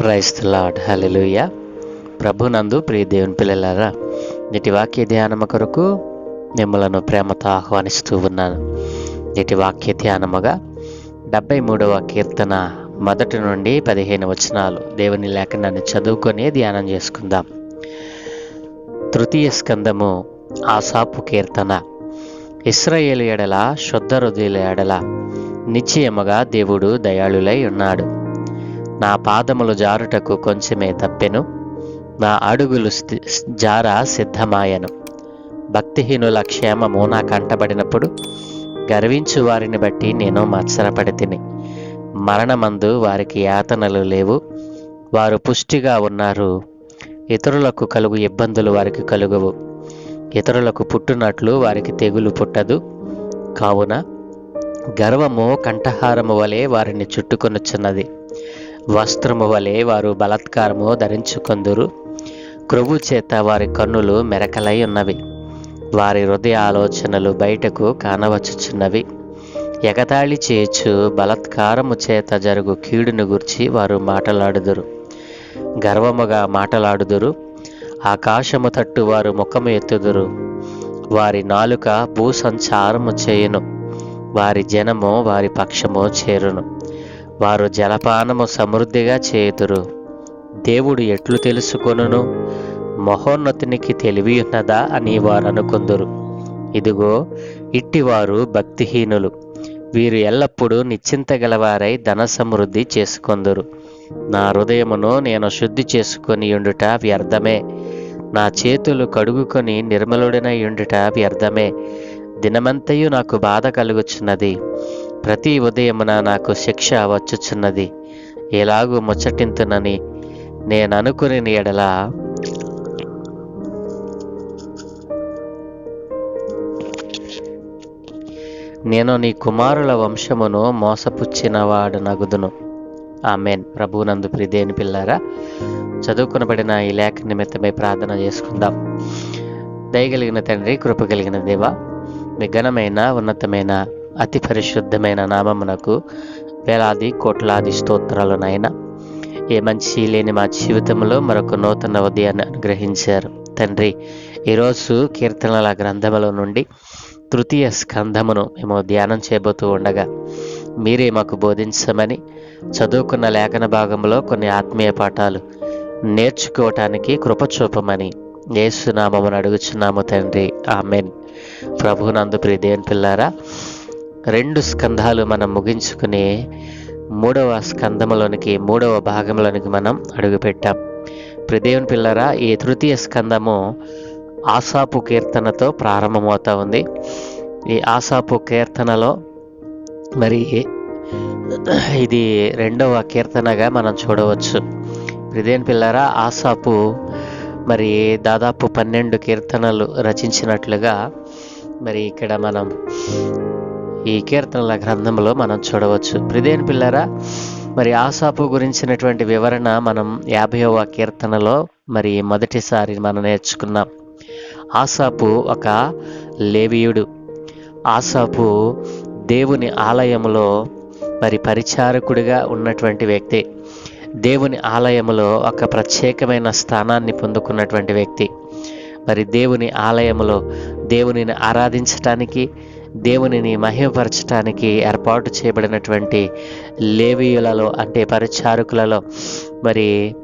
Price lord hallelujah ప్రభునందు ప్రియ దేవుని పిల్లలారా నేటి వాక్య ధ్యానము కొరకు మిమ్మలను ప్రేమతో ఆహ్వానిస్తూ ఉన్నాను. నేటి వాక్య ధ్యానముగా డెబ్బై మూడవ కీర్తన మొదటి నుండి పదిహేను వచనాలు దేవుని లేఖనాన్ని చదువుకొని ధ్యానం చేసుకుందాం. తృతీయ స్కందము ఆసాపు కీర్తన. ఇస్రాయేలు ఎడల శుద్ధ హృదయుల ఎడల నిశ్చయముగా దేవుడు దయాళులై ఉన్నాడు. నా పాదములు జారుటకు కొంచెమే తప్పెను. నా అడుగులు స్థి- జార సిద్ధమాయను. భక్తిహీనుల క్షేమము నా కంటబడినప్పుడు గర్వించు వారిని బట్టి నేను మత్సరపడి తిని. మరణమందు వారికి యాతనలు లేవు. వారు పుష్టిగా ఉన్నారు. ఇతరులకు కలుగు ఇబ్బందులు వారికి కలుగవు. ఇతరులకు పుట్టునట్లు వారికి తెగులు పుట్టదు. కావున గర్వము కంఠహారము వలె వారిని చుట్టుకొనుచున్నది. వస్త్రము వలె వారు బలాత్కారము ధరించుకొందురు. క్రొవ్వు చేత వారి కన్నులు మెరకలై ఉన్నవి. వారి హృదయ ఆలోచనలు బయటకు కానవచ్చుచున్నవి. ఎగతాళి చేయొచ్చు బలత్కారము చేత జరుగు కీడును గుర్చి వారు మాటలాడుదురు. గర్వముగా మాటలాడుదురు. ఆకాశము తట్టు వారు ముఖము ఎత్తుదురు. వారి నాలుక భూసంచారము చేయును. వారి జనము వారి పక్షము చేరును. వారు జలపానము సమృద్ధిగా చేయుదురు. దేవుడు ఎట్లు తెలుసుకొనును? మహోన్నతునికి తెలివి ఉన్నదా అని వారు అనుకుందురు. ఇదిగో ఇట్టివారు భక్తిహీనులు. వీరు ఎల్లప్పుడూ నిశ్చింతగలవారై ధన సమృద్ధి చేసుకొందురు. నా హృదయమును నేను శుద్ధి చేసుకొని ఉండుట వ్యర్థమే. నా చేతులు కడుగుకొని నిర్మలుడనై ఉండుట వ్యర్థమే. దినమంతయు నాకు బాధ కలుగుచున్నది. ప్రతి ఉదయమున నాకు శిక్ష వచ్చుచున్నది. ఎలాగూ ముచ్చటింతునని నేను అనుకుని ఎడల. నేను నీ కుమారుల వంశమును మోసపుచ్చినవాడు నగుదును. ఆమెన్. ప్రభునందు ప్రిదేని పిల్లారా చదువుకునబడిన ఈ లేఖ నిమిత్తమై ప్రార్థన చేసుకుందాం. దయగలిగిన తండ్రి కృప కలిగిన దేవ మీ ఘనమైన ఉన్నతమైన అతి పరిశుద్ధమైన నామమునకు వేలాది కోట్లాది స్తోత్రాలు నాయన ఏ మంచి లేని మా జీవితంలో మరొక నూతన ఉదయాన్ని అనుగ్రహించారు. తండ్రి ఈరోజు కీర్తనల గ్రంథములో నుండి తృతీయ స్కంధమును మేము ధ్యానం చేయబోతూ ఉండగా మీరే మాకు బోధించమని చదువుకున్న లేఖన భాగంలో కొన్ని ఆత్మీయ పాఠాలు నేర్చుకోవటానికి కృపచూపమని యేసునామమును అడుగుచున్నాము తండ్రి. ఆమెన్. ప్రభునందు ప్రియ దేవుని పిల్లారా రెండు స్కంధాలు మనం ముగించుకుని మూడవ స్కంధములోనికి మూడవ భాగంలోనికి మనం అడుగుపెట్టాం. ప్రదేవుని పిల్లరా ఈ తృతీయ స్కందము ఆసాపు కీర్తనతో ప్రారంభమవుతా ఉంది. ఈ ఆసాపు కీర్తనలో మరి ఇది రెండవ కీర్తనగా మనం చూడవచ్చు. ప్రిదేన్ పిల్లరా ఆసాపు మరి దాదాపు పన్నెండు కీర్తనలు రచించినట్లుగా మరి ఇక్కడ మనం ఈ కీర్తనల గ్రంథంలో మనం చూడవచ్చు. ప్రిదేన్ పిల్లరా మరి ఆసాపు గురించినటువంటి వివరణ మనం యాభైవ కీర్తనలో మరి మొదటిసారి మనం నేర్చుకున్నాం. ఆసాపు ఒక లేవియుడు. ఆసాపు దేవుని ఆలయంలో మరి పరిచారకుడిగా ఉన్నటువంటి వ్యక్తి. దేవుని ఆలయంలో ఒక ప్రత్యేకమైన స్థానాన్ని పొందుకున్నటువంటి వ్యక్తి. మరి దేవుని ఆలయములో దేవునిని ఆరాధించటానికి దేవునిని మహిమపరచటానికి ఏర్పాటు చేయబడినటువంటి లేవీయులలో అంటే పరిచారకులలో మరి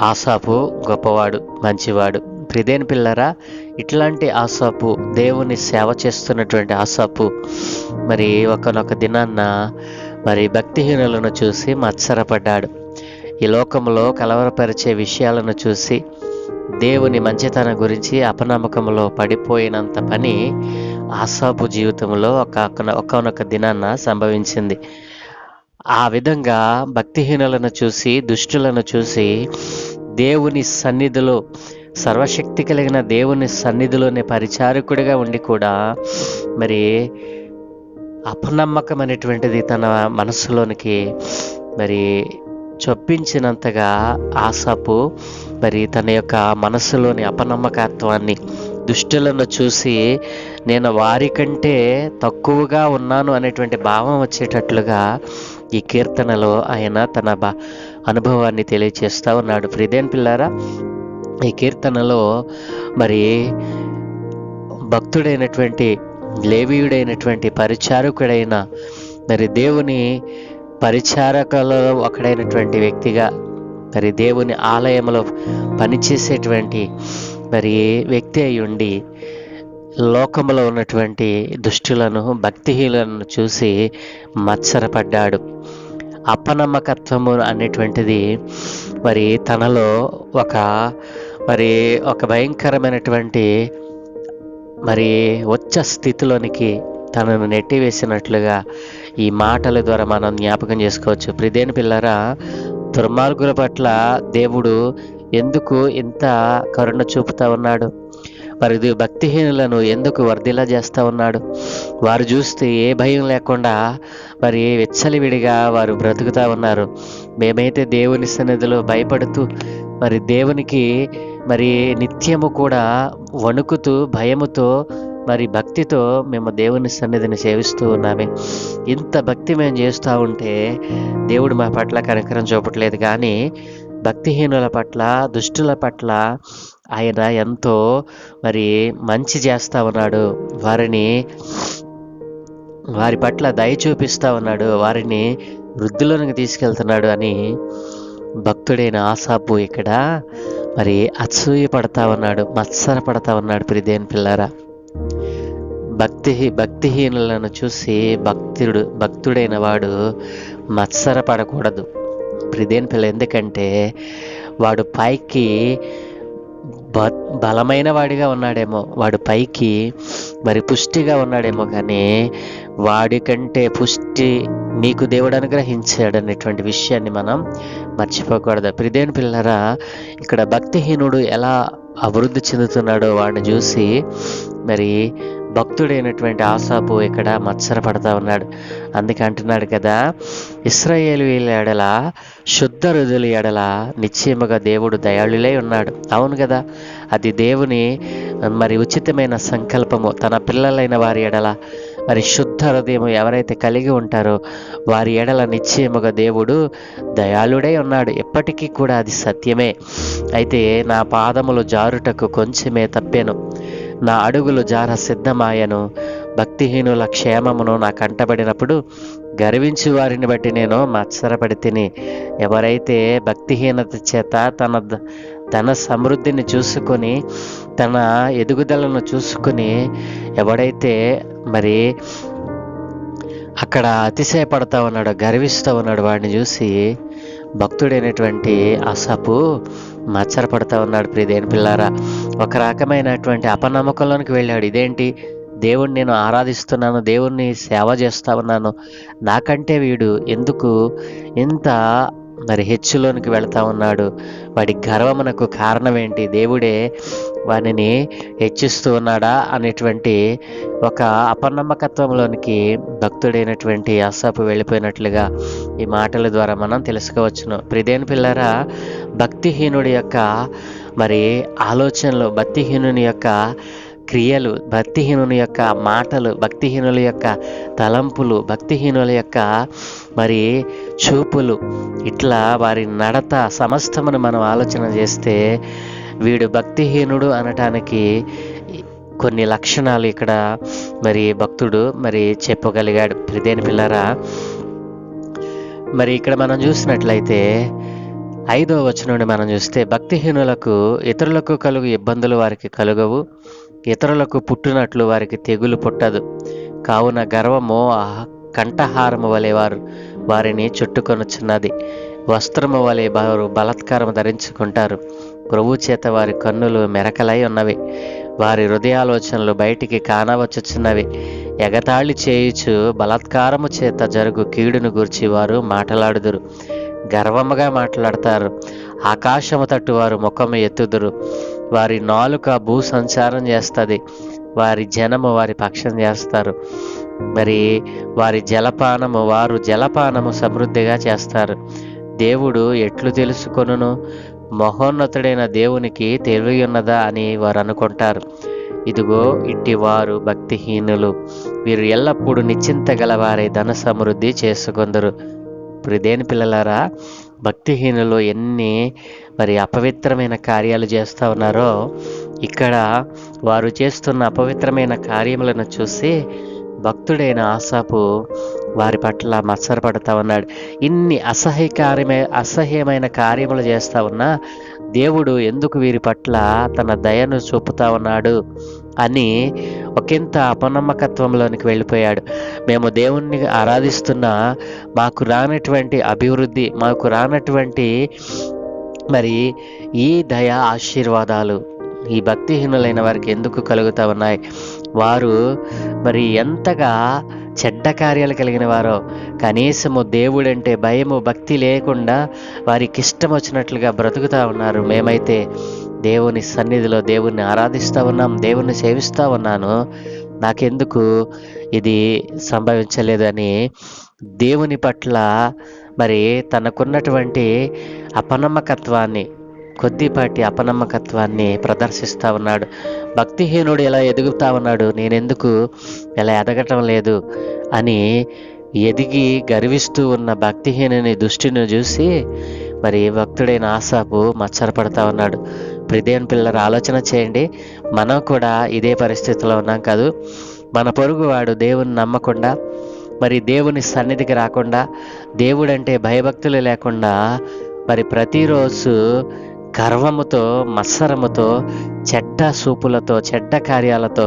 ఆసాపు గొప్పవాడు మంచివాడు. ప్రిదేన్ పిల్లరా ఇట్లాంటి ఆసాపు దేవుని సేవ చేస్తున్నటువంటి ఆసాపు మరి ఒకనొక దినాన్న మరి భక్తిహీనులను చూసి మత్సరపడ్డాడు. ఈ లోకంలో కలవరపరిచే విషయాలను చూసి దేవుని మంచితనం గురించి అపనమ్మకంలో పడిపోయినంత పని ఆసాపు జీవితంలో ఒక ఒకనొక దినాన్న సంభవించింది. ఆ విధంగా భక్తిహీనులను చూసి దుష్టులను చూసి దేవుని సన్నిధిలో సర్వశక్తి కలిగిన దేవుని సన్నిధిలోనే పరిచారకుడిగా ఉండి కూడా మరి అపనమ్మకం అనేటువంటిది తన మనసులోనికి మరి చొప్పించినంతగా ఆసాపు మరి తన యొక్క మనసులోని అపనమ్మకత్వాన్ని దుష్టులను చూసి నేను వారికంటే తక్కువగా ఉన్నాను అనేటువంటి భావం వచ్చేటట్లుగా ఈ కీర్తనలో ఆయన తన బా అనుభవాన్ని తెలియచేస్తూ ఉన్నాడు. ప్రిదేన్ పిల్లారా ఈ కీర్తనలో మరి భక్తుడైనటువంటి లేవీయుడైనటువంటి పరిచారకుడైన మరి దేవుని పరిచారకలో ఒకడైనటువంటి వ్యక్తిగా మరి దేవుని ఆలయంలో పనిచేసేటువంటి మరి వ్యక్తి అయి ఉండి లోకంలో ఉన్నటువంటి దుష్టులను భక్తిహీనులను చూసి మత్సరపడ్డాడు. అపనమ్మకత్వము అనేటువంటిది మరి తనలో ఒక మరి ఒక భయంకరమైనటువంటి మరి ఉచ్చ స్థితిలోనికి తనను నెట్టివేసినట్లుగా ఈ మాటల ద్వారా మనం జ్ఞాపకం చేసుకోవచ్చు. ప్రిదేని పిల్లరా దుర్మార్గుల పట్ల దేవుడు ఎందుకు ఇంత కరుణ చూపుతా ఉన్నాడు? మరి భక్తిహీనులను ఎందుకు వర్ధిలా చేస్తూ ఉన్నాడు? వారు చూస్తే ఏ భయం లేకుండా మరి విచ్చలివిడిగా వారు బ్రతుకుతా ఉన్నారు. మేమైతే దేవుని సన్నిధిలో భయపడుతూ మరి దేవునికి మరి నిత్యము కూడా వణుకుతూ భయముతో మరి భక్తితో మేము దేవుని సన్నిధిని సేవిస్తూ ఉన్నామే. ఇంత భక్తి మేము చేస్తూ ఉంటే దేవుడు మా పట్ల కనకరం చూపట్లేదు. కానీ భక్తిహీనుల పట్ల దుష్టుల పట్ల ఆయన ఎంతో మరి మంచి చేస్తా ఉన్నాడు. వారిని వారి పట్ల దయ చూపిస్తా ఉన్నాడు. వారిని వృద్ధులోనికి తీసుకెళ్తున్నాడు అని భక్తుడైన ఆసాపు ఇక్కడ మరి అసూయ పడతా ఉన్నాడు. మత్సర పడతా ఉన్నాడు ప్రిదేన్ పిల్లరా. భక్తి భక్తిహీనులను చూసి భక్తుడు భక్తుడైన వాడు మత్సర పడకూడదు. ప్రిదేన్ పిల్ల ఎందుకంటే వాడు పైకి బ బలమైన వాడిగా ఉన్నాడేమో వాడు పైకి మరి పుష్టిగా ఉన్నాడేమో కానీ వాడి కంటే పుష్టి నీకు దేవుడు అనుగ్రహించాడు అనేటువంటి విషయాన్ని మనం మర్చిపోకూడదు. ప్రిదేని పిల్లరా ఇక్కడ భక్తిహీనుడు ఎలా అభివృద్ధి చెందుతున్నాడో వాడిని చూసి మరి భక్తుడైనటువంటి ఆసాపు ఇక్కడ మత్సరపడతా ఉన్నాడు. అందుకే అంటున్నాడు కదా ఇస్రాయేలు ఎడల శుద్ధ రుదుల ఎడల నిశ్చయముగా దేవుడు దయాళులై ఉన్నాడు. అవును కదా అది దేవుని మరి ఉచితమైన సంకల్పము. తన పిల్లలైన వారి ఎడల మరి శుద్ధ హృదయం ఎవరైతే కలిగి ఉంటారో వారి ఎడల నిశ్చయముగా దేవుడు దయాళుడై ఉన్నాడు. ఎప్పటికీ కూడా అది సత్యమే. అయితే నా పాదములు జారుటకు కొంచెమే తప్పాను. నా అడుగులు జార సిద్ధమాయను. భక్తిహీనుల క్షేమమును నా కంటబడినప్పుడు గర్వించి వారిని బట్టి నేను మత్సరపడి తిని. ఎవరైతే భక్తిహీనత చేత తన ద- ధన సమృద్ధిని చూసుకొని తన ఎదుగుదలను చూసుకొని ఎవడైతే మరి అక్కడ అతిశయపడతా ఉన్నాడు గర్విస్తూ ఉన్నాడు వాడిని చూసి భక్తుడైనటువంటి అసపు మచ్చరపడతా ఉన్నాడు ప్రియదేని పిల్లారా. ఒక రకమైనటువంటి అపనమ్మకంలోనికి వెళ్ళాడు. ఇదేంటి? దేవుణ్ణి నేను ఆరాధిస్తున్నాను దేవుణ్ణి సేవ చేస్తా ఉన్నాను. నాకంటే వీడు ఎందుకు ఇంత మరి హెచ్చులోనికి వెళ్తా ఉన్నాడు. వాడి గర్వమునకు కారణం ఏంటి దేవుడే వానిని హెచ్చిస్తూ ఉన్నాడా? అనేటువంటి ఒక అపనమ్మకత్వంలోనికి భక్తుడైనటువంటి అసాపు వెళ్ళిపోయినట్లుగా ఈ మాటల ద్వారా మనం తెలుసుకోవచ్చును. ప్రిదేని పిల్లరా భక్తిహీనుడి యొక్క మరి ఆలోచనలు భక్తిహీనుని యొక్క క్రియలు భక్తిహీనుని యొక్క మాటలు భక్తిహీనుల యొక్క తలంపులు భక్తిహీనుల యొక్క మరి చూపులు ఇట్లా వారి నడత సమస్తమును మనం ఆలోచన చేస్తే వీడు భక్తిహీనుడు అనటానికి కొన్ని లక్షణాలు ఇక్కడ మరి భక్తుడు మరి చెప్పగలిగాడు. ప్రిదేని పిల్లరా మరి ఇక్కడ మనం చూసినట్లయితే ఐదో వచనం మనం చూస్తే భక్తిహీనులకు ఇతరులకు కలుగు ఇబ్బందులు వారికి కలుగవు. ఇతరులకు పుట్టినట్లు వారికి తెగులు పుట్టదు. కావున గర్వము కంఠహారము వలె వారు వారిని చుట్టుకొనుచున్నది. వస్త్రము వలె వారు బలాత్కారం ధరించుకుంటారు. ప్రభు చేత వారి కన్నులు మెరకలై ఉన్నవి. వారి హృదయాలోచనలు బయటికి కానవచ్చుచున్నవి. ఎగతాళి చేయుచు బలాత్కారము చేత జరుగు కీడును గూర్చి వారు మాట్లాడుదురు. గర్వముగా మాట్లాడతారు. ఆకాశము తట్టు వారు ముఖము ఎత్తుదురు. వారి నాలుక భూ సంచారం చేస్తుంది. వారి జనము వారి పక్షం చేస్తారు. మరి వారి జలపానము వారు జలపానము సమృద్ధిగా చేస్తారు. దేవుడు ఎట్లు తెలుసుకొనును? మహోన్నతుడైన దేవునికి తెలివి ఉన్నదా అని వారు అనుకుంటారు. ఇదిగో ఇట్టి వారు భక్తిహీనులు. వీరు ఎల్లప్పుడూ నిశ్చింత గలవారై ధన సమృద్ధి చేసుకుందరు. ఇప్పుడు దేని పిల్లలారా భక్తిహీనులు ఎన్ని మరి అపవిత్రమైన కార్యాలు చేస్తూ ఉన్నారో ఇక్కడ వారు చేస్తున్న అపవిత్రమైన కార్యములను చూసి భక్తుడైన ఆసాపు వారి పట్ల మత్సరపడతా ఉన్నాడు. ఇన్ని అసహ్యకార్యమే అసహ్యమైన కార్యములు చేస్తూ ఉన్నా దేవుడు ఎందుకు వీరి పట్ల తన దయను చూపుతా ఉన్నాడు? అని ఒకంత అపనమ్మకత్వంలోనికి వెళ్ళిపోయాడు. మేము దేవుణ్ణి ఆరాధిస్తున్నా మాకు రానటువంటి అభివృద్ధి మాకు రానటువంటి మరి ఈ దయ ఆశీర్వాదాలు ఈ భక్తిహీనులైన వారికి ఎందుకు కలుగుతూ ఉన్నాయి? వారు మరి ఎంతగా చెడ్డ కార్యాలు కలిగిన వారో కనీసము దేవుడంటే భయము భక్తి లేకుండా వారికి ఇష్టం వచ్చినట్లుగా బ్రతుకుతూ ఉన్నారు. మేమైతే దేవుని సన్నిధిలో దేవుణ్ణి ఆరాధిస్తూ ఉన్నాం దేవుణ్ణి సేవిస్తూ ఉన్నాను. నాకెందుకు ఇది సంభవించలేదని దేవుని పట్ల మరి తనకున్నటువంటి అపనమ్మకత్వాన్ని కొద్దిపాటి అపనమ్మకత్వాన్ని ప్రదర్శిస్తూ ఉన్నాడు. భక్తిహీనుడు ఎలా ఎదుగుతా ఉన్నాడు నేనెందుకు ఇలా ఎదగటం లేదు అని ఎదిగి గర్విస్తూ ఉన్న భక్తిహీనుని దృష్టిని చూసి మరి భక్తుడైన ఆసాపు మచ్చరపడతా ఉన్నాడు. ప్రిదేన్ పిల్లలు ఆలోచన చేయండి. మనం కూడా ఇదే పరిస్థితిలో ఉన్నాం కాదు. మన పొరుగువాడు దేవుని నమ్మకుండా మరి దేవుని సన్నిధికి రాకుండా దేవుడంటే భయభక్తులు లేకుండా మరి ప్రతిరోజు గర్వముతో మత్సరముతో చెడ్డ సూపులతో చెడ్డ కార్యాలతో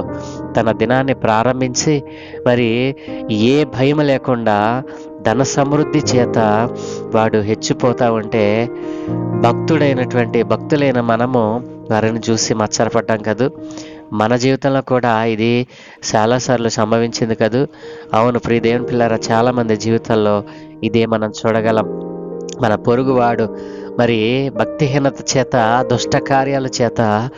తన దినాన్ని ప్రారంభించి మరి ఏ భయం లేకుండా ధన సమృద్ధి చేత వాడు హెచ్చిపోతా ఉంటే భక్తుడైనటువంటి భక్తులైన మనము వారిని చూసి మచ్చరపడ్డాం కదూ. మన జీవితంలో కూడా ఇది చాలాసార్లు సంభవించింది కదూ. అవును ప్రియ దేవుని చాలామంది జీవితాల్లో ఇదే మనం చూడగలం. మన పొరుగువాడు మరి భక్తిహీనత చేత దుష్ట కార్యాల చేత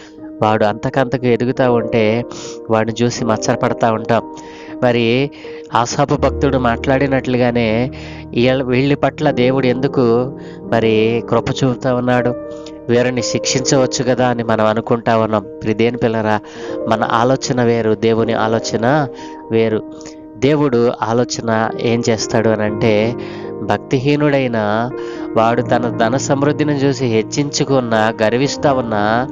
వాడు అంతకంతకు ఎదుగుతూ ఉంటే వాడిని చూసి మచ్చరపడతా ఉంటాం. మరి ఆసాపు భక్తుడు మాట్లాడినట్లుగానే వీళ్ళ వీళ్ళ పట్ల దేవుడు ఎందుకు మరి కృప చూపుతా ఉన్నాడు? వీరిని శిక్షించవచ్చు కదా అని మనం అనుకుంటా ఉన్నాం. ప్రిదేని పిల్లరా మన ఆలోచన వేరు దేవుని ఆలోచన వేరు. దేవుడు ఆలోచన ఏం చేస్తాడు అని అంటే భక్తిహీనుడైన వాడు తన ధన సమృద్ధిని చూసి హెచ్చించుకున్న గర్విస్తా ఉన్న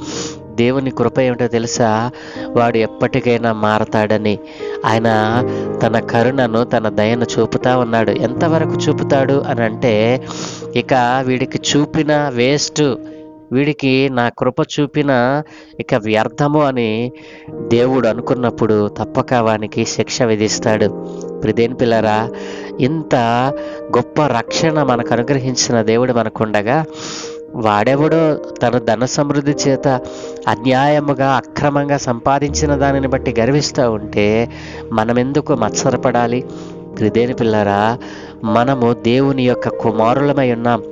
దేవుని కృప ఏమిటో తెలుసా? వాడు ఎప్పటికైనా మారతాడని. ఆయన తన కరుణను తన దయను చూపుతా ఉన్నాడు. ఎంతవరకు చూపుతాడు అని అంటే ఇక వీడికి చూపిన వేస్ట్ వీడికి నా కృప చూపిన ఇక వ్యర్థము అని దేవుడు అనుకున్నప్పుడు తప్పక వానికి శిక్ష విధిస్తాడు. ప్రిదేన్ పిల్లరా ఇంత గొప్ప రక్షణ మనకు అనుగ్రహించిన దేవుడు మనకుండగా వాడెవడో తన ధన సమృద్ధి చేత అన్యాయముగా అక్రమంగా సంపాదించిన దానిని బట్టి గర్విస్తూ ఉంటే మనమెందుకు మత్సరపడాలి? త్రిదేని పిల్లరా మనము దేవుని యొక్క కుమారులమై ఉన్నాం.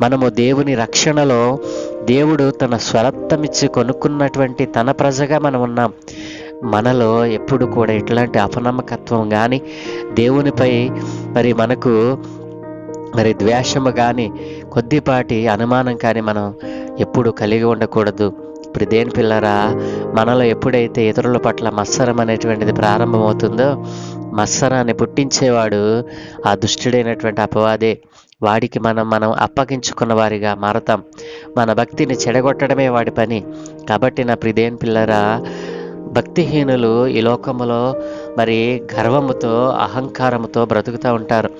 మనము దేవుని రక్షణలో దేవుడు తన స్వరత్వమిచ్చి కొనుక్కున్నటువంటి తన ప్రజగా మనం ఉన్నాం. మనలో ఎప్పుడు కూడా ఇట్లాంటి అపనమ్మకత్వం కానీ దేవునిపై మరి మనకు మరి ద్వేషము కానీ కొద్దిపాటి అనుమానం కానీ మనం ఎప్పుడు కలిగి ఉండకూడదు. ఇప్పుడు దేని పిల్లరా మనలో ఎప్పుడైతే ఇతరుల పట్ల మత్సరం అనేటువంటిది ప్రారంభమవుతుందో మత్సరాన్ని పుట్టించేవాడు ఆ దుష్టుడైనటువంటి అపవాదే. వాడికి మనం మనం అప్పగించుకున్న వారిగా మారతాం. మన భక్తిని చెడగొట్టడమే వాడి పని. కాబట్టి నా ప్రిదేన్ పిల్లరా భక్తిహీనులు ఈ లోకములో మరి గర్వముతో అహంకారముతో బ్రతుకుతూ ఉంటారు.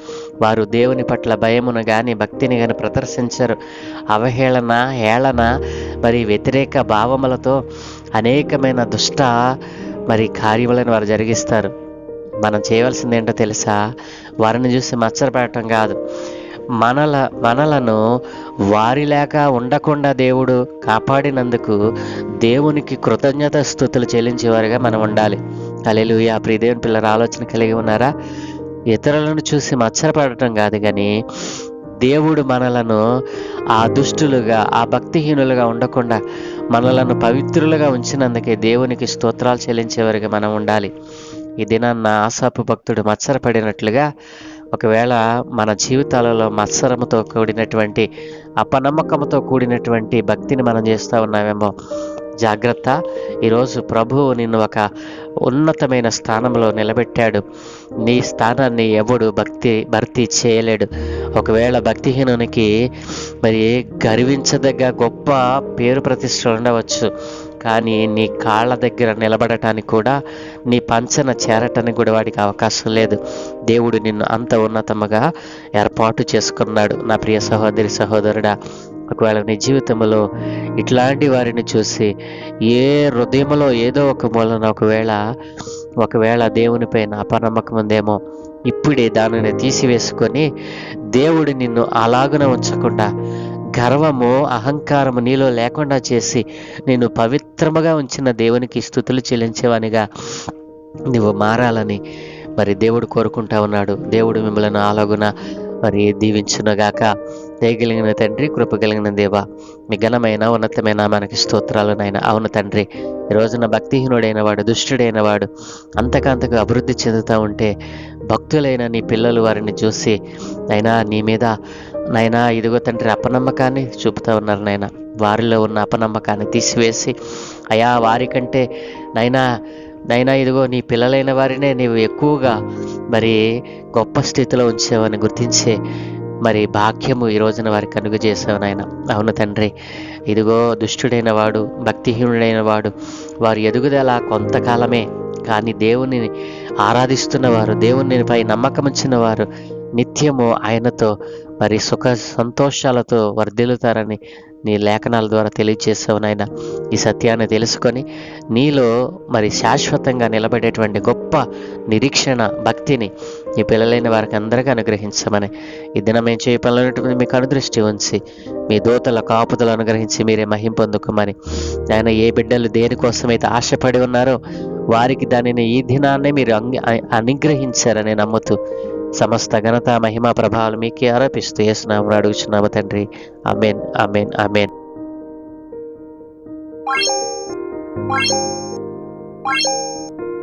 వారు దేవుని పట్ల భయమును కానీ భక్తిని కానీ ప్రదర్శించరు. అవహేళన హేళన మరి వ్యతిరేక భావములతో అనేకమైన దుష్ట మరి కార్యములను వారు జరిగిస్తారు. మనం చేయవలసింది ఏంటో తెలుసా? వారిని చూసి మచ్చరపెట్టడం కాదు. మనల మనలను వారిలాగా ఉండకుండా దేవుడు కాపాడినందుకు దేవునికి కృతజ్ఞత స్థుతులు చెల్లించేవారుగా మనం ఉండాలి. అలెలుయ ప్రియదేవుని పిల్లల ఆలోచన కలిగి ఉన్నారా? ఇతరులను చూసి మచ్చరపడటం కాదు కానీ దేవుడు మనలను ఆ దుష్టులుగా ఆ భక్తిహీనులుగా ఉండకుండా మనలను పవిత్రులుగా ఉంచినందుకే దేవునికి స్తోత్రాలు చెల్లించేవారుగా మనం ఉండాలి. ఈ దినాన్న ఆశాపు భక్తుడు మత్సరపడినట్లుగా ఒకవేళ మన జీవితాలలో మత్సరముతో కూడినటువంటి అపనమ్మకంతో కూడినటువంటి భక్తిని మనం చేస్తూ ఉన్నామేమో జాగ్రత్త. ఈరోజు ప్రభువు నిన్ను ఒక ఉన్నతమైన స్థానంలో నిలబెట్టాడు. నీ స్థానాన్ని ఎవడు భక్తి భర్తీ చేయలేడు. ఒకవేళ భక్తిహీనునికి మరి గర్వించదగ్గ గొప్ప పేరు ప్రతిష్టలు ఉండవచ్చు. కానీ నీ కాళ్ళ దగ్గర నిలబడటానికి కూడా నీ పంచన చేరటానికి కూడా వాడికి అవకాశం లేదు. దేవుడు నిన్ను అంత ఉన్నతముగా ఏర్పాటు చేసుకున్నాడు. నా ప్రియ సహోదరి సహోదరుడా ఒకవేళ నీ జీవితంలో ఇట్లాంటి వారిని చూసి ఏ హృదయంలో ఏదో ఒక మూలన ఒకవేళ ఒకవేళ దేవునిపైన అపనమ్మకం ఉందేమో ఇప్పుడే దానిని తీసివేసుకొని దేవుడు నిన్ను అలాగున ఉంచకుండా గర్వము అహంకారము నీలో లేకుండా చేసి నేను పవిత్రముగా ఉంచిన దేవునికి స్థుతులు చెల్లించేవానిగా నువ్వు మారాలని మరి దేవుడు కోరుకుంటా ఉన్నాడు. దేవుడు మిమ్మల్ని అలాగున మరి దీవించునుగాక దయగలిగిన తండ్రి కృప కలిగిన దేవ మీ ఘనమైన ఉన్నతమైన మనకి స్తోత్రాలు నాయన. అవును తండ్రి ఈ రోజున భక్తిహీనుడైన వాడు దుష్టుడైన వాడు అంతకంతకు అభివృద్ధి చెందుతూ ఉంటే భక్తులైన నీ పిల్లలు వారిని చూసి అయినా నీ మీద నైనా ఇదిగో తండ్రి అపనమ్మకాన్ని చూపుతా ఉన్నారు నాయన. వారిలో ఉన్న అపనమ్మకాన్ని తీసివేసి అయా వారికంటే నైనా నైనా ఇదిగో నీ పిల్లలైన వారినే నీవు ఎక్కువగా మరి గొప్ప స్థితిలో ఉంచావని గుర్తించే మరి భాగ్యము ఈ రోజున వారికి కనుగ చేసావు నాయన. అవును తండ్రి ఇదిగో దుష్టుడైన వాడు భక్తిహీనుడైన వాడు వారి ఎదుగుదల కొంతకాలమే. కానీ దేవుని ఆరాధిస్తున్నవారు దేవుని పై నమ్మకం ఉంచిన వారు నిత్యము ఆయనతో మరి సుఖ సంతోషాలతో వర్ధిల్లుతారని నీ లేఖనాల ద్వారా తెలియజేసావు నాయన. ఈ సత్యాన్ని తెలుసుకొని నీలో మరి శాశ్వతంగా నిలబడేటువంటి గొప్ప నిరీక్షణ భక్తిని ఈ పిల్లలైన వారికి అందరికీ అనుగ్రహించమని. ఈ దినం ఏం చేయగలనటువంటి మీకు అనుదృష్టి ఉంచి మీ దూతల కాపుదలు అనుగ్రహించి మీరే మహింపొందుకోమని ఆయన ఏ బిడ్డలు దేనికోసమైతే ఆశపడి ఉన్నారో వారికి దానిని ఈ దినాన్నే మీరు అంగ అనుగ్రహించారని నమ్ముతూ సమస్త ఘనత మహిమ ప్రభావాలు మీకే ఆరోపిస్తూ వేస్తున్నాము అడుగుచున్నాము తండ్రి amen amen amen Thank you.